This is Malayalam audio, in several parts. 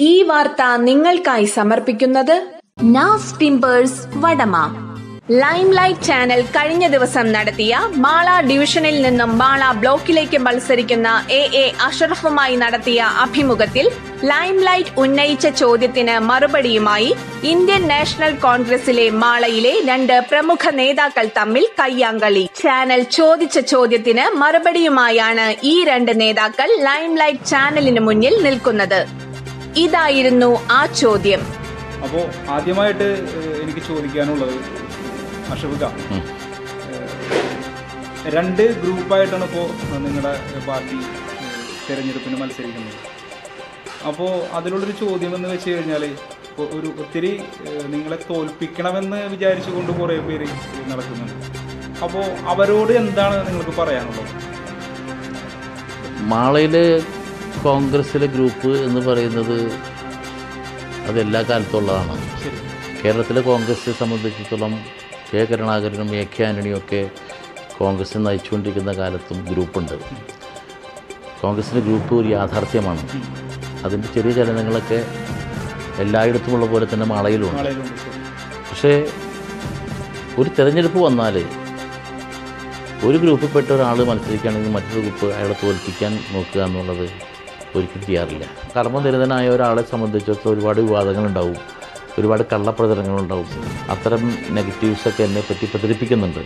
ഈ വാർത്ത നിങ്ങൾക്കായി സമർപ്പിക്കുന്നത് നാസ് വടമ. ലൈംലൈറ്റ് ചാനൽ കഴിഞ്ഞ ദിവസം നടത്തിയ മാള ഡിവിഷനിൽ നിന്നും മാള ബ്ലോക്കിലേക്ക് മത്സരിക്കുന്ന എ എ അഷറഫുമായി നടത്തിയ അഭിമുഖത്തിൽ ലൈംലൈറ്റ് ഉന്നയിച്ച ചോദ്യത്തിന് മറുപടിയുമായി ഇന്ത്യൻ നാഷണൽ കോൺഗ്രസിലെ മാളയിലെ രണ്ട് പ്രമുഖ നേതാക്കൾ തമ്മിൽ കയ്യാങ്കളി. ചാനൽ ചോദിച്ച ചോദ്യത്തിന് മറുപടിയുമായാണ് ഈ രണ്ട് നേതാക്കൾ ലൈംലൈറ്റ് ചാനലിന് മുന്നിൽ നിൽക്കുന്നത്. ഇതായിരുന്നു ആ ചോദ്യം. അപ്പോ ആദ്യമായിട്ട് എനിക്ക് ചോദിക്കാനുള്ളത് അഷബുക രണ്ട് ഗ്രൂപ്പായിട്ടാണ് ഇപ്പോ നിങ്ങളുടെ പാർട്ടി തെരഞ്ഞെടുപ്പിന് മത്സരിക്കുന്നത്. അപ്പോൾ അതിലുള്ളൊരു ചോദ്യം എന്ന് വെച്ച് കഴിഞ്ഞാൽ ഒരു ഒത്തിരി നിങ്ങളെ തോൽപ്പിക്കണമെന്ന് വിചാരിച്ചുകൊണ്ട് കുറേ പേര് നടക്കുന്നുണ്ട്. അപ്പോൾ അവരോട് എന്താണ് നിങ്ങൾക്ക് പറയാനുള്ളത്? മാളയിലെ കോൺഗ്രസിലെ ഗ്രൂപ്പ് എന്ന് പറയുന്നത് അതെല്ലാ കാലത്തുള്ളതാണ്. കേരളത്തിലെ കോൺഗ്രസിനെ സംബന്ധിച്ചിടത്തോളം കെ കരുണാകരനും എ കെ ആന്റണിയും ഒക്കെ കോൺഗ്രസ് നയിച്ചുകൊണ്ടിരിക്കുന്ന കാലത്തും ഗ്രൂപ്പുണ്ട്. കോൺഗ്രസിന്റെ ഗ്രൂപ്പ് ഒരു യാഥാർത്ഥ്യമാണ്. അതിന്റെ ചെറിയ ചലനങ്ങളൊക്കെ എല്ലായിടത്തുമുള്ള പോലെ തന്നെ മാളയിലുണ്ട്. പക്ഷേ ഒരു തിരഞ്ഞെടുപ്പ് വന്നാൽ ഒരു ഗ്രൂപ്പിൽപ്പെട്ട ഒരാൾ മത്സരിക്കുകയാണെങ്കിൽ മറ്റൊരു ഗ്രൂപ്പ് അയാളെ തോൽപ്പിക്കാൻ നോക്കുക എന്നുള്ളത് ഒരിക്കലും ചെയ്യാറില്ല. കർമ്മനിരതനായ ഒരാളെ സംബന്ധിച്ചിടത്തോളം ഒരുപാട് വിവാദങ്ങളുണ്ടാവും. ഒരുപാട് കള്ളപ്രചരണങ്ങളുണ്ടാവും. അത്തരം നെഗറ്റീവ്സൊക്കെ എന്നെ പറ്റി പ്രചരിപ്പിക്കുന്നുണ്ട്.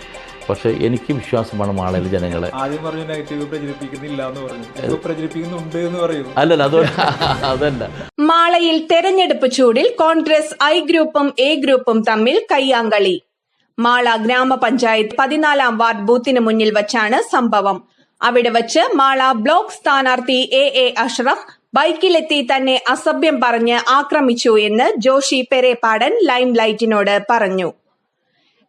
പക്ഷേ എനിക്ക് വിശ്വാസമാണ് മാളയിൽ ജനങ്ങളെ. ആദ്യം പറഞ്ഞു നെഗറ്റീവ് പ്രചരിപ്പിക്കുന്നില്ല എന്ന് പറഞ്ഞു. പ്രചരിപ്പിക്കുന്നുണ്ട് എന്ന് പറയുന്നു. അല്ലല്ല അത് അതല്ല. മാളയിൽ തെരഞ്ഞെടുപ്പ് ചൂടിൽ കോൺഗ്രസ് ഐ ഗ്രൂപ്പും എ ഗ്രൂപ്പും തമ്മിൽ കയ്യാങ്കളി. മാള ഗ്രാമപഞ്ചായത്ത് പതിനാലാം വാർഡ് ബൂത്തിന് മുന്നിൽ വച്ചാണ് സംഭവം. അവിടെ വച്ച് മാള ബ്ലോക്ക് സ്ഥാനാർത്ഥി എ എ അഷ്റഫ് ബൈക്കിലെത്തി തന്നെ അസഭ്യം പറഞ്ഞ് ആക്രമിച്ചു എന്ന് ജോഷി പെരേപ്പാടൻ ലൈം ലൈറ്റിനോട് പറഞ്ഞു.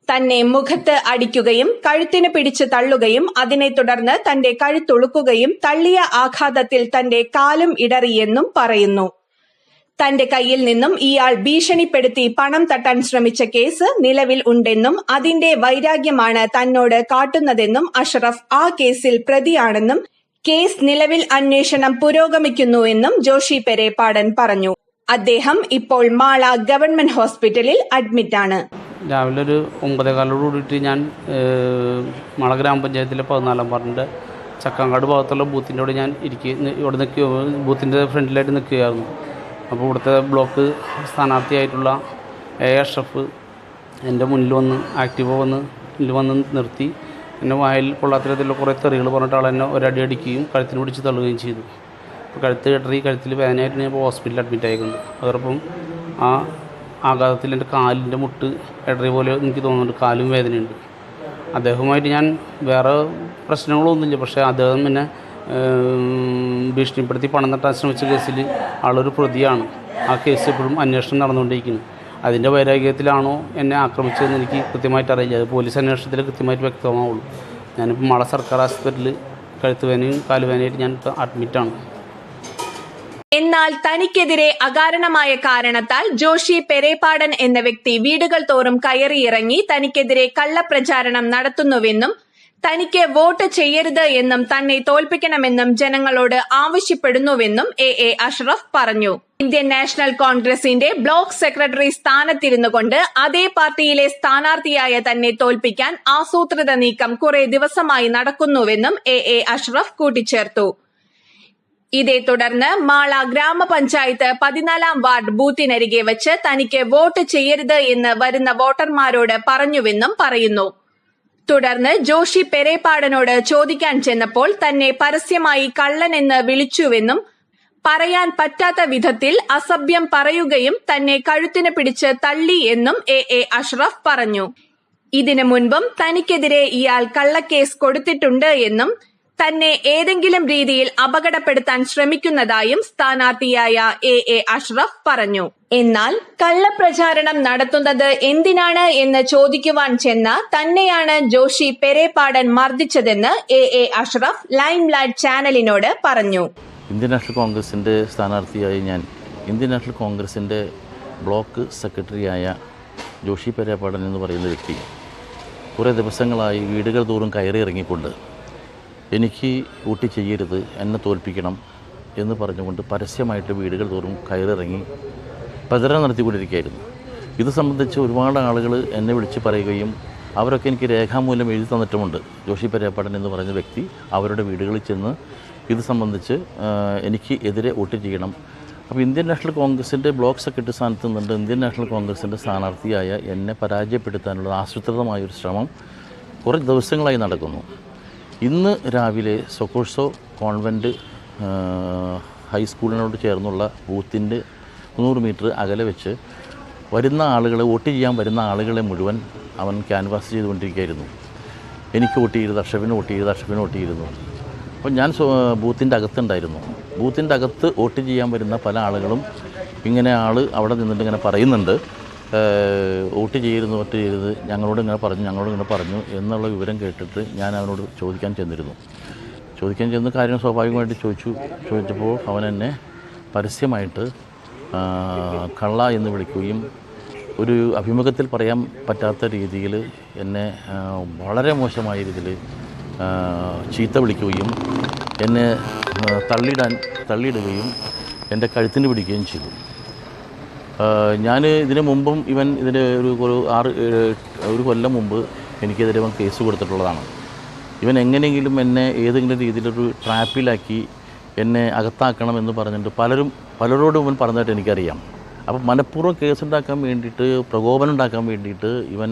തന്നെ മുഖത്ത് അടിക്കുകയും കഴുത്തിന് പിടിച്ച് തള്ളുകയും അതിനെ തുടർന്ന് തന്റെ കഴുത്തൊളുക്കുകയും തള്ളിയ ആഘാതത്തിൽ തന്റെ കാലും ഇടറിയെന്നും പറയുന്നു. തന്റെ കയ്യിൽ നിന്നും ഇയാൾ ഭീഷണിപ്പെടുത്തി പണം തട്ടാൻ ശ്രമിച്ച കേസ് നിലവിൽ ഉണ്ടെന്നും അതിന്റെ വൈരാഗ്യമാണ് തന്നോട് കാട്ടുന്നതെന്നും അഷറഫ് ആ കേസിൽ പ്രതിയാണെന്നും കേസ് നിലവിൽ അന്വേഷണം പുരോഗമിക്കുന്നുവെന്നും ജോഷി പെരേപ്പാടൻ പറഞ്ഞു. അദ്ദേഹം ഇപ്പോൾ മാള ഗവൺമെന്റ് ഹോസ്പിറ്റലിൽ അഡ്മിറ്റ് ആണ് രാവിലെ ഒരു ഒമ്പതേകാലോട് കൂടിയിട്ട് ഞാൻ മാള ഗ്രാമപഞ്ചായത്തിലെ പതിനാലാം വാർഡിന്റെ ചക്കാങ്കാട് ഭാഗത്തുള്ള ബൂത്തിന്റെ അവിടെ ഞാൻ ഇരിക്കുക ഇവിടെ നിൽക്കുക ബൂത്തിന്റെ ഫ്രണ്ടിലായിട്ട് നിൽക്കുകയായിരുന്നു. അപ്പോൾ ഇവിടുത്തെ ബ്ലോക്ക് സ്ഥാനാർത്ഥിയായിട്ടുള്ള എ അഷ്റഫ് എന്റെ മുന്നിൽ വന്ന് ആക്റ്റീവ് വന്ന് മുന്നിൽ വന്ന് നിർത്തി. എന്നെ വായിൽ കൊള്ളാത്ത രീതിയിലുള്ള കുറേ തെറികൾ പറഞ്ഞിട്ട് ആൾ എന്നെ ഒരടി അടിക്കുകയും കഴുത്തിന് പിടിച്ച് തള്ളുകയും ചെയ്തു. അപ്പോൾ കഴുത്ത് കെട്ടറി കഴുത്തിൽ വേദനയായിട്ട് ഞാൻ ഇപ്പോൾ ഹോസ്പിറ്റലിൽ അഡ്മിറ്റ് ആയിട്ടുണ്ട്. അതോടൊപ്പം ആ ആഘാതത്തിൽ എന്റെ കാലിന്റെ മുട്ട് ഇടറി പോലെ എനിക്ക് തോന്നുന്നുണ്ട് കാലും വേദനയുണ്ട്. അദ്ദേഹവുമായിട്ട് ഞാൻ വേറെ പ്രശ്നങ്ങളൊന്നുമില്ല പക്ഷേ അദ്ദേഹം എന്നെ ഏം, ഭീഷണിപ്പെടുത്തി പണം തട്ടാൻ ശ്രമിച്ച കേസിൽ ആളൊരു പ്രതിയാണ്. ആ കേസ് ഇപ്പോഴും അന്വേഷണം നടന്നുകൊണ്ടിരിക്കുന്നു. അതിന്റെ വൈരാഗ്യത്തിലാണോ എന്നെ ആക്രമിച്ചതെന്ന് എനിക്ക് കൃത്യമായിട്ട് അറിയില്ല. അത് പോലീസ് അന്വേഷണത്തിൽ കൃത്യമായിട്ട് വ്യക്തമാവുള്ളൂ. ഞാനിപ്പോൾ മള സർക്കാർ ആശുപത്രിയിൽ കഴുത്തുവേനയും കാലുവേനയായിട്ട് ഞാൻ അഡ്മിറ്റാണ് എന്നാൽ തനിക്കെതിരെ അകാരണമായ കാരണത്താൽ ജോഷി പെരേപ്പാടൻ എന്ന വ്യക്തി വീടുകൾ തോറും കയറിയിറങ്ങി തനിക്കെതിരെ കള്ളപ്രചാരണം നടത്തുന്നുവെന്നും തനിക്ക് വോട്ട് ചെയ്യരുത് എന്നും തന്നെ തോൽപ്പിക്കണമെന്നും ജനങ്ങളോട് ആവശ്യപ്പെടുന്നുവെന്നും എ എ അഷ്റഫ് പറഞ്ഞു. ഇന്ത്യൻ നാഷണൽ കോൺഗ്രസിന്റെ ബ്ലോക്ക് സെക്രട്ടറി സ്ഥാനത്തിരുന്നു കൊണ്ട് അതേ പാർട്ടിയിലെ സ്ഥാനാർത്ഥിയായ തന്നെ തോൽപ്പിക്കാൻ ആസൂത്രിത നീക്കം കുറെ ദിവസമായി നടക്കുന്നുവെന്നും എ എ അഷ്റഫ് കൂട്ടിച്ചേർത്തു. ഇതേ തുടർന്ന് മാള ഗ്രാമപഞ്ചായത്ത് പതിനാലാം വാർഡ് ബൂത്തിനരികെ വെച്ച് തനിക്ക് വോട്ട് ചെയ്യരുത് എന്ന് വരുന്ന വോട്ടർമാരോട് പറഞ്ഞുവെന്നും പറയുന്നു. തുടർന്ന് ജോഷി പെരേപ്പാടനോട് ചോദിക്കാൻ ചെന്നപ്പോൾ തന്നെ പരസ്യമായി കള്ളനെന്ന് വിളിച്ചുവെന്നും പറയാൻ പറ്റാത്ത വിധത്തിൽ അസഭ്യം പറയുകയും തന്നെ കഴുത്തിന് പിടിച്ച് തള്ളി എന്നും എ എ അഷ്റഫ് പറഞ്ഞു. ഇതിനു മുൻപും തനിക്കെതിരെ ഇയാൾ കള്ളക്കേസ് കൊടുത്തിട്ടുണ്ട് എന്നും തന്നെ ഏതെങ്കിലും രീതിയിൽ അപകടപ്പെടുത്താൻ ശ്രമിക്കുന്നതായും സ്ഥാനാർത്ഥിയായ എ എ അഷ്റഫ് പറഞ്ഞു. എന്നാൽ കള്ളപ്രചാരണം നടത്തുന്നത് എന്തിനാണ് എന്ന് ചോദിക്കുവാൻ ചെന്ന തന്നെയാണ് Joshi Perepadan മർദ്ദിച്ചതെന്ന് A A Ashraf lime light ചാനലിനോട് പറഞ്ഞു. ഇന്ത്യൻ നാഷണൽ കോൺഗ്രസിന്റെ സ്ഥാനാർത്ഥിയായി ഞാൻ ഇന്ത്യൻ നാഷണൽ കോൺഗ്രസിന്റെ ബ്ലോക്ക് സെക്രട്ടറിയായ ജോഷി പെരേപ്പാടൻ എന്ന് പറയുന്ന വ്യക്തി കുറേ ദിവസങ്ങളായി വീടുകൾ തോറും കയറി ഇറങ്ങിക്കൊണ്ട് എനിക്ക് വോട്ട് ചെയ്യരുത് എന്നെ തോൽപ്പിക്കണം എന്ന് പറഞ്ഞുകൊണ്ട് പരസ്യമായിട്ട് വീടുകൾ തോറും കയറിറങ്ങി പ്രചരണം നടത്തിക്കൊണ്ടിരിക്കുകയായിരുന്നു. ഇത് സംബന്ധിച്ച് ഒരുപാട് ആളുകൾ എന്നെ വിളിച്ച് പറയുകയും അവരൊക്കെ എനിക്ക് രേഖാമൂലം എഴുതി തന്നിട്ടുമുണ്ട്. ജോഷി പെരേപ്പാടൻ എന്ന് പറഞ്ഞ വ്യക്തി അവരുടെ വീടുകളിൽ ചെന്ന് ഇത് സംബന്ധിച്ച് എനിക്ക് എതിരെ വോട്ട് ചെയ്യണം. അപ്പോൾ ഇന്ത്യൻ നാഷണൽ കോൺഗ്രസിന്റെ ബ്ലോക്ക് സെക്രട്ടറി സ്ഥാനത്ത് നിന്നുണ്ട്. ഇന്ത്യൻ നാഷണൽ കോൺഗ്രസിന്റെ സ്ഥാനാർത്ഥിയായ എന്നെ പരാജയപ്പെടുത്താനുള്ള ആസൂത്രിതമായൊരു ശ്രമം കുറേ ദിവസങ്ങളായി നടക്കുന്നു. ഇന്ന് രാവിലെ സൊക്കോഴ്സോ കോൺവെന്റ് ഹൈസ്കൂളിനോട് ചേർന്നുള്ള ബൂത്തിന്റെ നൂറ് മീറ്റർ അകലെ വെച്ച് വരുന്ന ആളുകളെ വോട്ട് ചെയ്യാൻ വരുന്ന ആളുകളെ മുഴുവൻ അവൻ ക്യാൻവാസ് ചെയ്തുകൊണ്ടിരിക്കുകയായിരുന്നു. എനിക്ക് വോട്ട് ചെയ്ത് അർഷഫിന് വോട്ട് ചെയ്ത് അർഷഫിന് വോട്ട് ചെയ്തിരുന്നു അപ്പോൾ ഞാൻ ബൂത്തിന്റെ അകത്തുണ്ടായിരുന്നു. ബൂത്തിന്റെ അകത്ത് വോട്ട് ചെയ്യാൻ വരുന്ന പല ആളുകളും ഇങ്ങനെ ആൾ അവിടെ നിന്നിട്ട് ഇങ്ങനെ പറയുന്നുണ്ട്. വോട്ട് ചെയ്യരുത് വോട്ട് ചെയ്യരുത് ഞങ്ങളോട് ഇങ്ങനെ പറഞ്ഞു ഞങ്ങളോട് ഇങ്ങനെ പറഞ്ഞു എന്നുള്ള വിവരം കേട്ടിട്ട് ഞാൻ അവനോട് ചോദിക്കാൻ ചെന്നിരുന്നു. ചോദിക്കാൻ ചെന്ന് കാര്യം സ്വാഭാവികമായിട്ട് ചോദിച്ചു. ചോദിച്ചപ്പോൾ അവൻ എന്നെ പരസ്യമായിട്ട് കള്ള എന്ന് വിളിക്കുകയും ഒരു അഭിമുഖത്തിൽ പറയാൻ പറ്റാത്ത രീതിയിൽ എന്നെ വളരെ മോശമായ രീതിയിൽ ചീത്ത വിളിക്കുകയും എന്നെ തള്ളിയിടാൻ തള്ളിയിടുകയും എന്റെ കഴുത്തിന് പിടിക്കുകയും ചെയ്തു. ഞാൻ ഇതിന് മുമ്പും ഇവൻ ഇതിന് ഒരു ഒരു ആറ് ഒരു കൊല്ലം മുമ്പ് എനിക്കെതിരെ ഇവൻ കേസ് കൊടുത്തിട്ടുള്ളതാണ്. ഇവൻ എങ്ങനെയെങ്കിലും എന്നെ ഏതെങ്കിലും രീതിയിലൊരു ട്രാപ്പിലാക്കി എന്നെ അകത്താക്കണം എന്ന് പറഞ്ഞിട്ട് പലരും പലരോടും ഇവൻ പറഞ്ഞതായിട്ട് എനിക്കറിയാം. അപ്പം മനഃപൂർവം കേസുണ്ടാക്കാൻ വേണ്ടിയിട്ട് പ്രകോപനം ഉണ്ടാക്കാൻ വേണ്ടിയിട്ട് ഇവൻ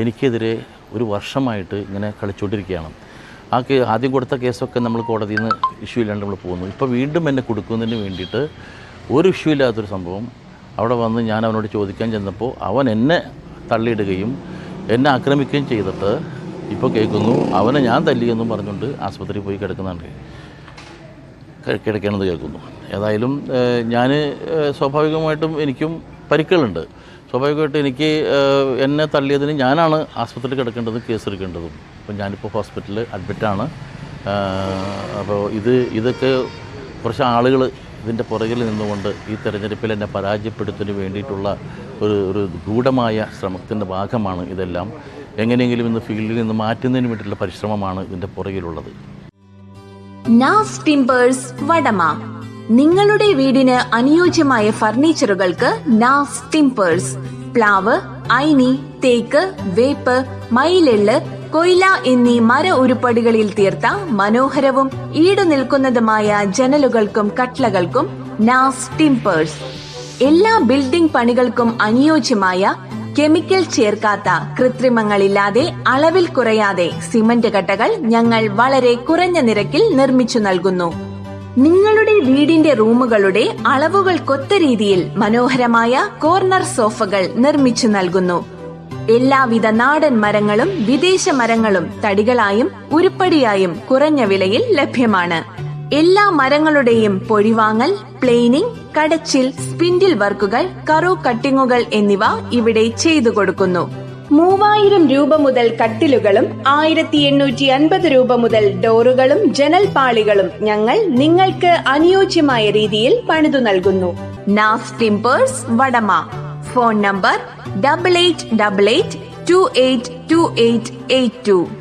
എനിക്കെതിരെ ഒരു വർഷമായിട്ട് ഇങ്ങനെ കളിച്ചുകൊണ്ടിരിക്കുകയാണ് ആ കേ ആദ്യം കൊടുത്ത കേസൊക്കെ നമ്മൾ കോടതിയിൽ നിന്ന് ഇഷ്യൂ ഇല്ലാണ്ട് നമ്മൾ പോകുന്നു. ഇപ്പോൾ വീണ്ടും എന്നെ കൊടുക്കുന്നതിന് വേണ്ടിയിട്ട് ഒരു ഇഷ്യൂ ഇല്ലാത്തൊരു സംഭവം അവിടെ വന്ന് ഞാൻ അവനോട് ചോദിക്കാൻ ചെന്നപ്പോൾ അവൻ എന്നെ തള്ളിയിടുകയും എന്നെ ആക്രമിക്കുകയും ചെയ്തിട്ട് ഇപ്പോൾ കേൾക്കുന്നു അവനെ ഞാൻ തല്ലിയെന്നും പറഞ്ഞുകൊണ്ട് ആശുപത്രിയിൽ പോയി കിടക്കുന്നുണ്ട്. കിടക്കണമെന്ന് കേൾക്കുന്നു. ഏതായാലും ഞാൻ സ്വാഭാവികമായിട്ടും എനിക്കും പരിക്കുകളുണ്ട്. സ്വാഭാവികമായിട്ടും എനിക്ക് എന്നെ തള്ളിയതിന് ഞാനാണ് ആശുപത്രിയിൽ കിടക്കേണ്ടതും കേസ് എടുക്കേണ്ടതും അപ്പം ഞാനിപ്പോൾ ഹോസ്പിറ്റലിൽ അഡ്മിറ്റാണ്. അപ്പോൾ ഇത് ഇതൊക്കെ കുറച്ച് ആളുകൾ ഇതിന്റെ പുറകിൽ നിന്നുകൊണ്ട് ഈ തെരഞ്ഞെടുപ്പിൽ എന്നെ പരാജയപ്പെടുത്തുന്നതിന് വേണ്ടിയിട്ടുള്ള ഒരു ഒരു ഗൂഢമായ ശ്രമത്തിന്റെ ഭാഗമാണ് ഇതെല്ലാം. എങ്ങനെയെങ്കിലും ഇന്ന് ഫീൽഡിൽ നിന്ന് മാറ്റുന്നതിന് വേണ്ടിയിട്ടുള്ള പരിശ്രമമാണ് ഇതിന്റെ പുറകിലുള്ളത്. നാസ് ടിംബേഴ്സ് വടമ. നിങ്ങളുടെ വീടിന് അനുയോജ്യമായ ഫർണിച്ചറുകൾക്ക് നാസ് ടിമ്പേഴ്സ്. പ്ലാവ് ഐനി തേക്ക് വേപ്പ് മയിലെള്ള് കൊയില എന്നീ മര ഉരുപ്പടികളിൽ തീർത്ത മനോഹരവും ഈടു നിൽക്കുന്നതുമായ ജനലുകൾക്കും കട്ലകൾക്കും നാസ് ടിംപേഴ്സ്. എല്ലാ ബിൽഡിംഗ് പണികൾക്കും അനുയോജ്യമായ കെമിക്കൽ ചേർക്കാത്ത കൃത്രിമങ്ങളില്ലാതെ അളവിൽ കുറയാതെ സിമന്റ് കട്ടകൾ ഞങ്ങൾ വളരെ കുറഞ്ഞ നിരക്കിൽ നിർമ്മിച്ചു നൽകുന്നു. നിങ്ങളുടെ വീടിന്റെ റൂമുകളുടെ അളവുകൾക്കൊത്ത രീതിയിൽ മനോഹരമായ കോർണർ സോഫകൾ നിർമ്മിച്ചു നൽകുന്നു. എല്ലാവിധ നാടൻ മരങ്ങളും വിദേശ മരങ്ങളും തടികളായും ഉരുപ്പടിയായും കുറഞ്ഞ വിലയിൽ ലഭ്യമാണ്. എല്ലാ മരങ്ങളുടെയും പൊഴിവാങ്ങൽ പ്ലെയിനിങ് കടച്ചിൽ സ്പിൻഡിൽ വർക്കുകൾ കറോ കട്ടിങ്ങുകൾ എന്നിവ ഇവിടെ ചെയ്തു കൊടുക്കുന്നു. മൂവായിരം രൂപ മുതൽ കട്ടിലുകളും ആയിരത്തി എണ്ണൂറ്റി അൻപത് രൂപ മുതൽ ഡോറുകളും ജനൽപാളികളും ഞങ്ങൾ നിങ്ങൾക്ക് അനുയോജ്യമായ രീതിയിൽ പണിതു നൽകുന്നു. നാഫ് ടിംപേഴ്സ് വടമ. Phone number 8888 282882.